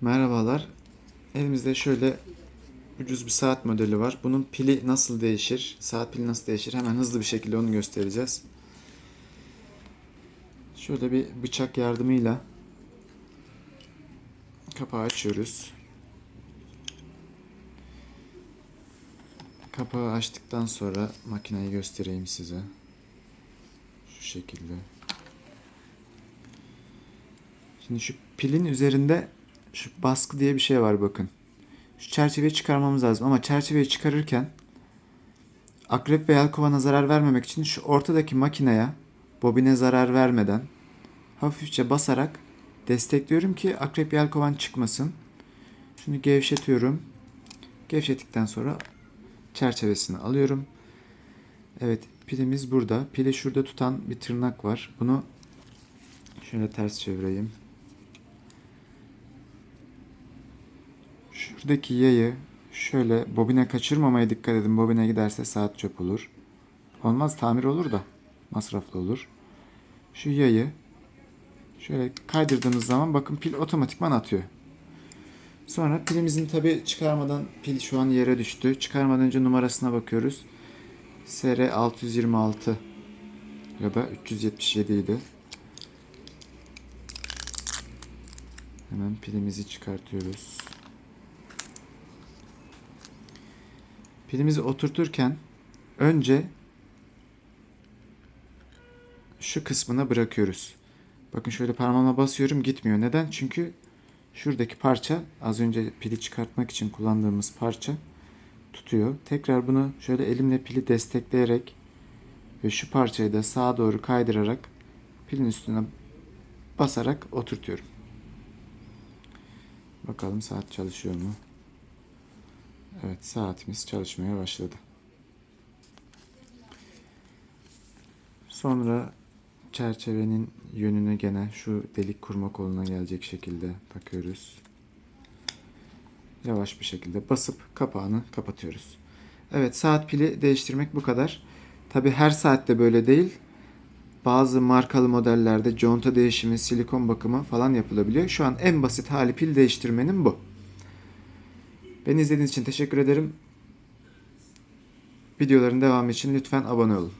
Merhabalar. Elimizde şöyle ucuz bir saat modeli var. Bunun pili nasıl değişir? Saat pili nasıl değişir? Hemen hızlı bir şekilde onu göstereceğiz. Şöyle bir bıçak yardımıyla kapağı açıyoruz. Kapağı açtıktan sonra makineyi göstereyim size. Şu şekilde. Şimdi şu pilin üzerinde şu baskı diye bir şey var bakın. Şu çerçeveyi çıkarmamız lazım ama çerçeveyi çıkarırken akrep ve yelkovana zarar vermemek için şu ortadaki makineye bobine zarar vermeden hafifçe basarak destekliyorum ki akrep yelkovan çıkmasın. Şunu gevşetiyorum. Gevşettikten sonra çerçevesini alıyorum. Evet pilimiz burada. Pili şurada tutan bir tırnak var. Bunu şöyle ters çevireyim. Şuradaki yayı şöyle bobine kaçırmamaya dikkat edin. Bobine giderse saat çöp olur. Olmaz tamir olur da masraflı olur. Şu yayı şöyle kaydırdığınız zaman bakın pil otomatikman atıyor. Sonra pilimizin tabi çıkarmadan pil şu an yere düştü. Çıkarmadan önce numarasına bakıyoruz. SR 626 ya da 377 idi. Hemen pilimizi çıkartıyoruz. Pilimizi oturturken önce şu kısmına bırakıyoruz. Bakın şöyle parmağıma basıyorum gitmiyor. Neden? Çünkü şuradaki parça az önce pili çıkartmak için kullandığımız parça tutuyor. Tekrar bunu şöyle elimle pili destekleyerek ve şu parçayı da sağa doğru kaydırarak pilin üstüne basarak oturtuyorum. Bakalım saat çalışıyor mu? Evet saatimiz çalışmaya başladı. Sonra çerçevenin yönünü gene şu delik kurma koluna gelecek şekilde takıyoruz. Yavaş bir şekilde basıp kapağını kapatıyoruz. Evet saat pili değiştirmek bu kadar. Tabi her saatte böyle değil. Bazı markalı modellerde conta değişimi, silikon bakımı falan yapılabiliyor. Şu an en basit hali pil değiştirmenin bu. Beni izlediğiniz için teşekkür ederim. Videoların devamı için lütfen abone olun.